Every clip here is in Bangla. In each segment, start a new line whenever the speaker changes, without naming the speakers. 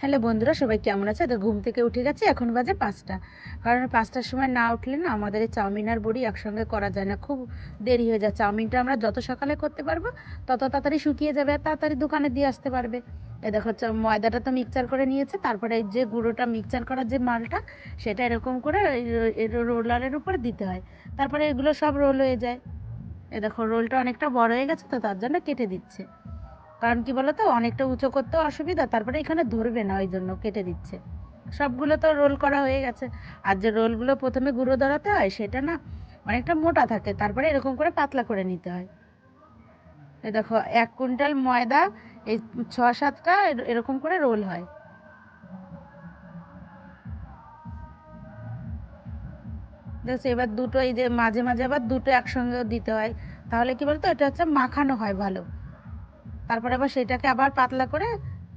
হ্যালো বন্ধুরা, সবাই কেমন আছে? তো ঘুম থেকে উঠে গেছে, এখন বাজে পাঁচটা। কারণ পাঁচটার সময় না উঠলে না আমাদের এই চাউমিন আর বড়ি একসঙ্গে করা যায় না, খুব দেরি হয়ে যায়। চাউমিনটা আমরা যত সকালে করতে পারব, তত তাড়াতাড়ি শুকিয়ে যাবে আর তাড়াতাড়ি দোকানে দিয়ে আসতে পারবে। এ দেখো ময়দাটা তো মিক্সচার করে নিয়েছে, তারপরে এই যে গুঁড়োটা মিক্সচার করার যে মালটা, সেটা এরকম করে রোলারের উপর দিতে হয়। তারপরে এগুলো সব রোল হয়ে যায়। এ দেখো রোলটা অনেকটা বড় হয়ে গেছে, তো তার জন্য কেটে দিচ্ছে। কারণ কি বলতো, অনেকটা উঁচু করতেও অসুবিধা, তারপরে এখানে ধরবে না ওই জন্য কেটে দিচ্ছে। সবগুলো তো রোল করা হয়ে গেছে। আর যে রোলগুলো প্রথমে গুঁড়ো ধরাতে হয়, সেটা না অনেকটা মোটা থাকে, তারপরে এরকম করে পাতলা করে নিতে হয়। এই দেখো, এক কুইন্টাল ময়দা, এই ছ সাতটা এর- এরকম করে রোল হয়। দেখছ এবার দুটো এই যে মাঝে মাঝে আবার দুটো একসঙ্গে দিতে হয়। তাহলে কি বলতো, এটা হচ্ছে মাখানো হয় ভালো। তারপরে আবার সেটাকে আবার পাতলা করে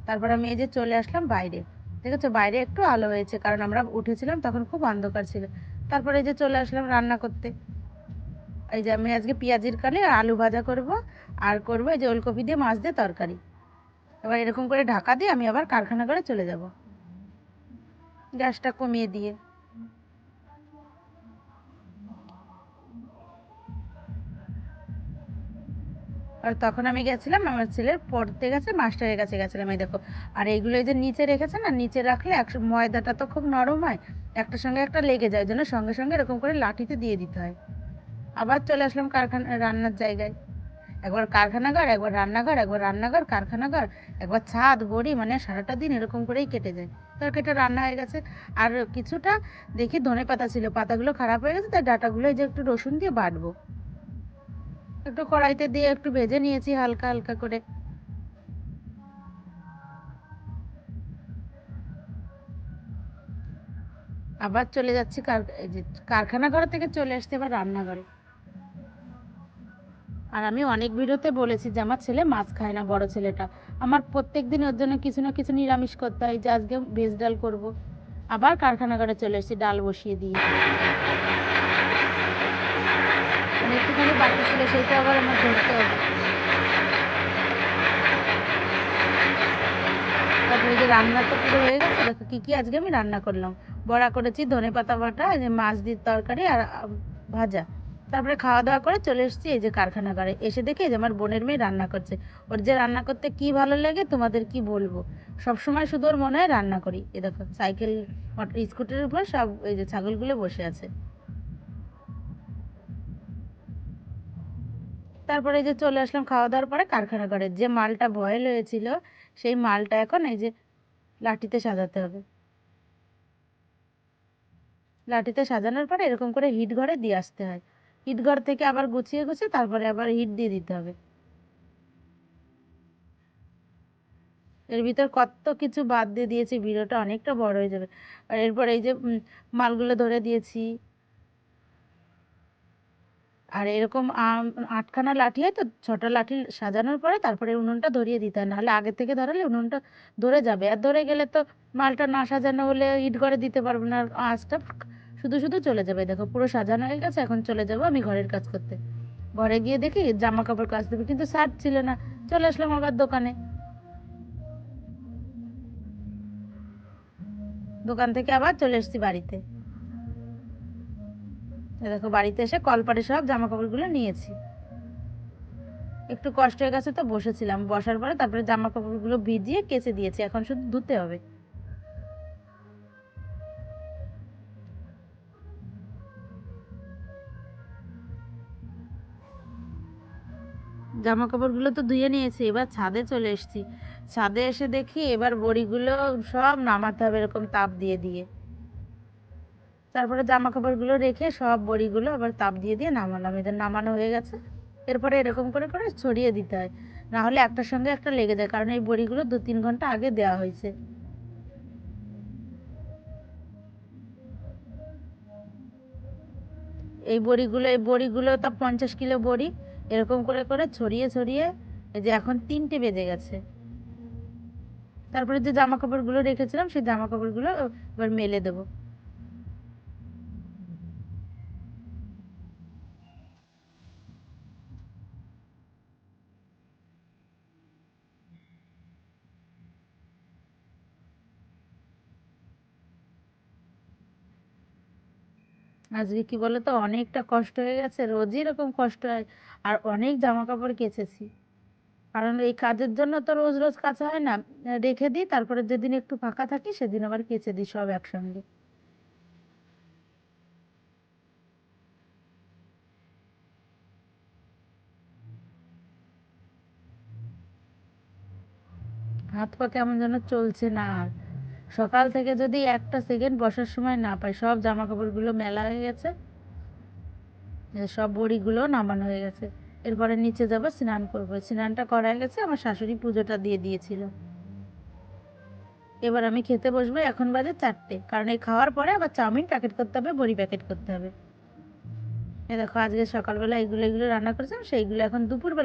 তারপর আমি এই যে চলে আসলাম বাইরে। ঠিক আছে? বাইরে একটু আলো হয়েছে, কারণ আমরা উঠেছিলাম তখন খুব অন্ধকার ছিল। তারপরে এই যে চলে আসলাম রান্না করতে। এই যে আমি আজকে পেঁয়াজির কালে আলু ভাজা করব আর করব এই যে ওলকপি দিয়ে মাছ দিয়ে তরকারি। এবার এরকম করে ঢাকা দিয়ে আমি আবার কারখানা করে চলে যাব। গ্যাসটা কমিয়ে দিয়ে। তখন আমি গেছিলাম, আমার ছেলের পড়তে গেছে, মাস্টারের কাছে গেছিলাম, এই দেখো। আর এইগুলো এই যে নিচে রেখেছে না, নিচে রাখলে একশো ময়দাটা তো খুব নরম হয় একটার সঙ্গে একটা লেগে যায় জন্য সঙ্গে সঙ্গে এরকম করে লাঠিতে দিয়ে দিতে হয়। আবার চলে আসলাম কারখানা, রান্নার জায়গায়। একবার কারখানাঘর, একবার রান্নাঘর একবার রান্নাঘর, কারখানাঘর, একবার ছাদ, বড়ি মানে সারাটা দিন এরকম করেই কেটে যায়। তরকারিটা রান্না হয়ে গেছে। আর কিছুটা দেখি ধনে পাতা ছিল, পাতাগুলো খারাপ হয়ে গেছে, তাই ডাটাগুলো এই যে একটু রসুন দিয়ে বাটবো। একটু কড়াইতে দিয়ে একটু ভেজে নিয়েছি হালকা হালকা করে। আবার চলে যাচ্ছি কারখানা ঘর থেকে চলে আসতে এবার রান্নাঘরে। আর আমি অনেক ভিডিওতে বলেছি যে আমার ছেলে মাছ খায় না, বড় ছেলেটা। আমার প্রত্যেক দিন ওর জন্য কিছু না কিছু নিরামিষ করতে হয়, যে আজকে ভেজ ডাল করব। আবার কারখানা ঘরে চলে এসেছি, ডাল বসিয়ে দিয়ে একটুখানি বাকি ছিল সেইটা আবার আমার ধরতে হবে। তারপরে যে রান্না তো পুরো হয়ে গেছে, দেখো কী কী আজকে আমি রান্না করলাম। বড়া করেছি, ধনে পাতা বাটা যে মাছ দিয়ে তরকারি আর ভাজা। তারপরে খাওয়া দাওয়া করে চলে এসেছি এই যে কারখানা ঘরে। এসে দেখি যে আমার বোনের মেয়ে রান্না করছে। ওর যে রান্না করতে কি ভালো লাগে তোমাদের কি বলব? সব সময় শুধু ওর মনে হয় রান্না করি। এ দেখো, সাইকেল স্কুটির উপর সব এই যে ছাগলগুলো বসে আছে। তারপরে যে চলে আসলাম খাওয়া দাওয়ার পরে কারখানা ঘরে। যে মালটা বয়েল হয়েছিল সেই মালটা এখন এই যে লাঠিতে সাজাতে হবে। লাঠিতে সাজানোর পরে এরকম করে হিট ঘরে দিয়ে আসতে হয়। হিট ঘর থেকে আবার গুছিয়ে গুছিয়ে তারপরে আবার হিট দিয়ে দিতে হবে। এর ভিতর কত কিছু বাদ দিয়ে দিয়েছি, ভিডিওটা অনেকটা বড় হয়ে যাবে। আর এরপর এই যে মালগুলো ধরে দিয়েছি। আর এরকম আটখানা লাঠি হয় তো, ছটা লাঠি সাজানোর পরে তারপরে উনুনটা ধরিয়ে দিতে হয়। নাহলে আগে থেকে ধরালে উনুনটা ধরে যাবে। আর ধরে গেলে তো মালটা না সাজানো হলে ইট ঘরে দিতে পারব না। আঁচটা শুধু শুধু চলে যাবে। দেখো পুরো সাজানো হয়ে গেছে, এখন চলে যাব আমি ঘরের কাজ করতে। ঘরে গিয়ে দেখি জামা কাপড় কাজ দেবে, কিন্তু শার্ট ছিল না। চলে আসলাম আবার দোকানে। দোকান থেকে আবার চলে এসেছি বাড়িতে। দেখো, বাড়িতে এসে কলপারে সব জামা কাপড়গুলো নিয়েছি। একটু কষ্ট হয়ে গেছে তো বসেছিলাম। বসার পরে তারপরে জামা কাপড়গুলো ভিজিয়ে কেচে দিয়েছি। এখন শুধু ধুতে হবে। জামা কাপড়গুলো তো ধুয়ে নিয়েছি, এবার ছাদে চলে এসেছি। ছাদে এসে দেখি এবার বড়িগুলো সব নামাতে হবে এরকম তাপ দিয়ে দিয়ে। তারপরে জামা কাপড়গুলো রেখে সব বড়িগুলো আবার তাপ দিয়ে দিয়ে নামালাম। এদের নামানো হয়ে গেছে। এরপরে এরকম করে করে ছড়িয়ে দিতে হয়। না হলে একটার সঙ্গে একটা লেগে যায়, কারণ এই বড়িগুলো দু তিন ঘণ্টা আগে দেওয়া হয়েছে। এই বড়িগুলো এই বড়িগুলো তো পঞ্চাশ কিলো বড়ি। এরকম করে করে ছড়িয়ে ছড়িয়ে এই যে এখন তিনটে বেজে গেছে। তারপরে যে জামা কাপড়গুলো রেখেছিলাম, সেই জামা কাপড়গুলো এবার মেলে দেবো। আজকে কি বলতো? অনেকটা কষ্ট হয়ে গেছে, রোজই এরকম কষ্ট হয়। আর অনেক জামা কাপড় কেচেছি। কারণ এই কাজের জন্য তো রোজ রোজ কাচা হয় না। রেখে দিই, তারপরে যেদিন একটু ফাঁকা থাকি, সেদিন আবার কেচে দিই সব একসঙ্গে। হাত পা কেমন যেন চলছে না আর। সকাল থেকে যদি একটা সেকেন্ড বসার সময় না পাই, সব জামা কাপড়গুলো মেলা হয়ে গেছে। সব বড়িগুলো নামানো হয়ে গেছে। এরপরে নিচে যাব, স্নান করব। স্নানটা করা গেছে, আমার শাশুড়ি পুজোটা দিয়ে দিয়েছিল। এবার আমি খেতে বসবো এখন বাজে চারটে। কারণ এই খাওয়ার পরে আবার চাউমিন প্যাকেট করতে হবে, বড়ি প্যাকেট করতে হবে। এই দেখো, আজকে সকালবেলা এগুলো এগুলো রান্না করেছিলাম, সেইগুলো এখন দুপুরবেলা